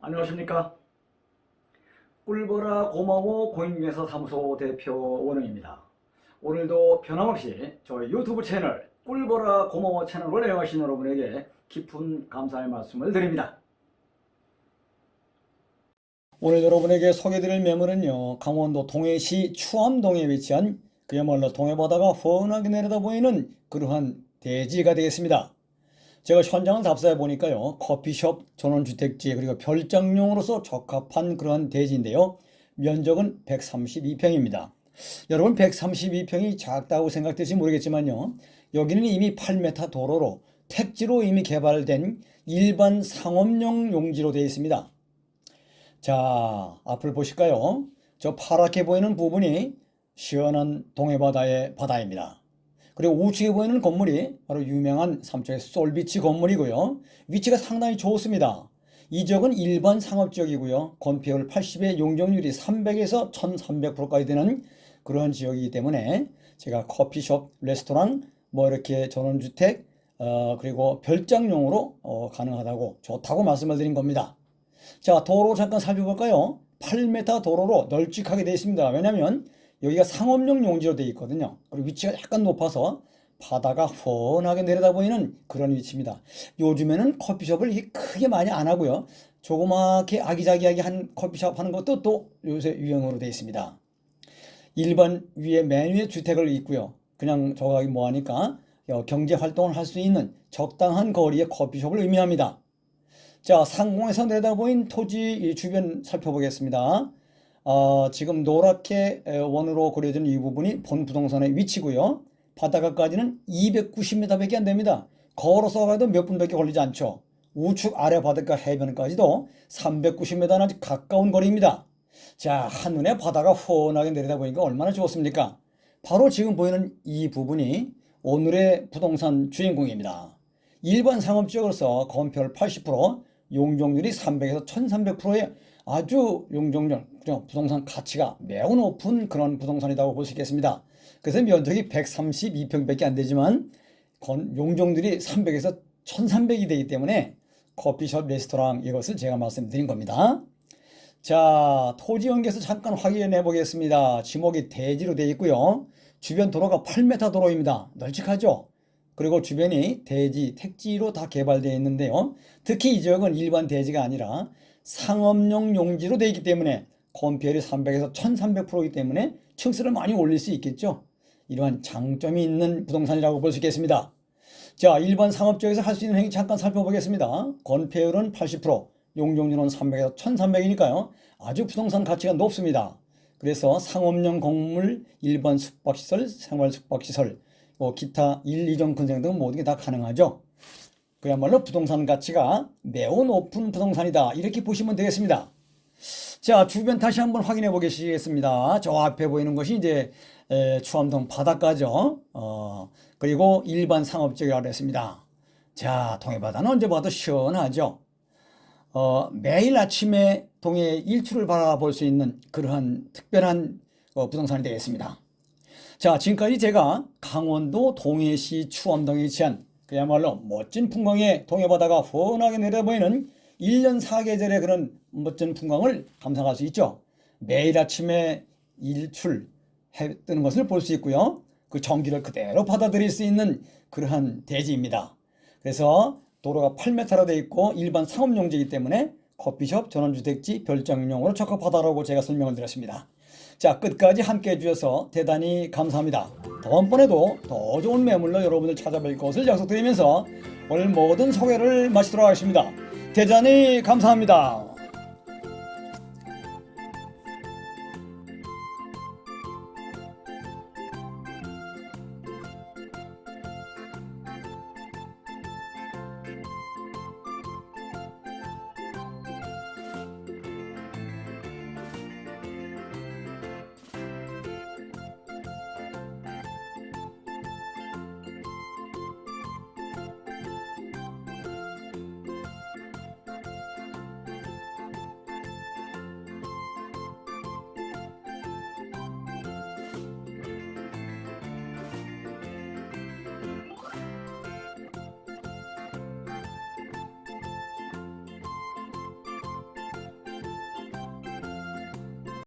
안녕하십니까? 꿀보라 고마워 공인중개사 사무소 대표 원웅입니다. 오늘도 변함없이 저희 유튜브 채널 꿀보라 고마워 채널을 애용하신 여러분에게 깊은 감사의 말씀을 드립니다. 오늘 여러분에게 소개드릴 매물은요 강원도 동해시 추암동에 위치한 그야말로 동해바다가 훤하게 내려다 보이는 그러한 대지가 되겠습니다 제가 현장을 답사해 보니까요 커피숍 전원주택지 그리고 별장용으로서 적합한 그러한 대지인데요. 면적은 132평입니다. 여러분 132평이 작다고 생각될지 모르겠지만요 여기는 이미 8m 도로로 택지로 이미 개발된 일반 상업용 용지로 되어 있습니다. 자 앞을 보실까요? 저 파랗게 보이는 부분이 시원한 동해바다의 바다입니다 그리고 우측에 보이는 건물이 바로 유명한 삼척의 솔비치 건물이고요. 위치가 상당히 좋습니다. 이 지역은 일반 상업지역이고요. 건폐율 80에 용적률이 300에서 1300%까지 되는 그런 지역이기 때문에 제가 커피숍, 레스토랑, 뭐 이렇게 전원주택, 어, 그리고 별장용으로 어, 가능하다고 좋다고 말씀을 드린 겁니다. 자, 도로 잠깐 살펴볼까요? 8m 도로로 널찍하게 되어 있습니다. 왜냐하면 여기가 상업용 용지로 되어 있거든요. 그리고 위치가 약간 높아서 바다가 훤하게 내려다 보이는 그런 위치입니다. 요즘에는 커피숍을 크게 많이 안 하고요. 조그맣게 아기자기하게 한 커피숍 하는 것도 또 요새 유행으로 되어 있습니다. 일반 위에 맨 위에 주택을 있고요. 그냥 저가 뭐 하니까 경제 활동을 할 수 있는 적당한 거리의 커피숍을 의미합니다. 자, 상공에서 내다보인 토지 주변 살펴보겠습니다. 어, 지금 노랗게 원으로 그려진 이 부분이 본 부동산의 위치고요. 바닷가까지는 290m밖에 안 됩니다. 걸어서 가도 몇 분밖에 걸리지 않죠. 우측 아래 바닷가 해변까지도 390m나 가까운 거리입니다. 자, 한눈에 바다가 훤하게 내리다 보니까 얼마나 좋습니까? 바로 지금 보이는 이 부분이 오늘의 부동산 주인공입니다. 일반 상업지역으로서 건폐율 80%, 용적률이 300에서 1300%의 아주 용적률, 부동산 가치가 매우 높은 그런 부동산이라고 볼 수 있겠습니다. 그래서 면적이 132평밖에 안 되지만 용적률이 300에서 1300이 되기 때문에 커피숍, 레스토랑 이것을 제가 말씀드린 겁니다. 자, 토지 연계에서 잠깐 확인해 보겠습니다. 지목이 대지로 되어 있고요. 주변 도로가 8m 도로입니다. 널찍하죠? 그리고 주변이 대지, 택지로 다 개발되어 있는데요. 특히 이 지역은 일반 대지가 아니라 상업용 용지로 되어 있기 때문에 건폐율이 300에서 1300%이기 때문에 층수를 많이 올릴 수 있겠죠. 이러한 장점이 있는 부동산이라고 볼 수 있겠습니다. 자, 일반 상업지역에서 할 수 있는 행위 잠깐 살펴보겠습니다. 건폐율은 80%, 용적률은 300에서 1300이니까요. 아주 부동산 가치가 높습니다. 그래서 상업용 건물, 일반 숙박시설, 생활 숙박시설, 뭐 기타 1, 2종 근생 등 모든 게 다 가능하죠. 그야말로 부동산 가치가 매우 높은 부동산이다. 이렇게 보시면 되겠습니다. 자, 주변 다시 한번 확인해 보겠습니다. 저 앞에 보이는 것이 이제 에, 추암동 바닷가죠. 어, 그리고 일반 상업지역이라고 했습니다. 자, 동해바다는 언제 봐도 시원하죠. 어, 매일 아침에 동해 일출을 바라볼 수 있는 그러한 특별한 어, 부동산이 되겠습니다. 자, 지금까지 제가 강원도 동해시 추암동에 위치한 그야말로 멋진 풍광의 동해바다가 훤하게 내려보이는 1년 4계절의 그런 멋진 풍광을 감상할 수 있죠. 매일 아침에 일출 해 뜨는 것을 볼 수 있고요. 그 전기를 그대로 받아들일 수 있는 그러한 대지입니다. 그래서 도로가 8m로 되어 있고 일반 상업용지이기 때문에 커피숍, 전원주택지, 별장용으로 적합하다고 제가 설명을 드렸습니다. 자 끝까지 함께 해주셔서 대단히 감사합니다. 다음번에도 더 좋은 매물로 여러분을 찾아뵐 것을 약속드리면서 오늘 모든 소개를 마치도록 하겠습니다. 대단히 감사합니다.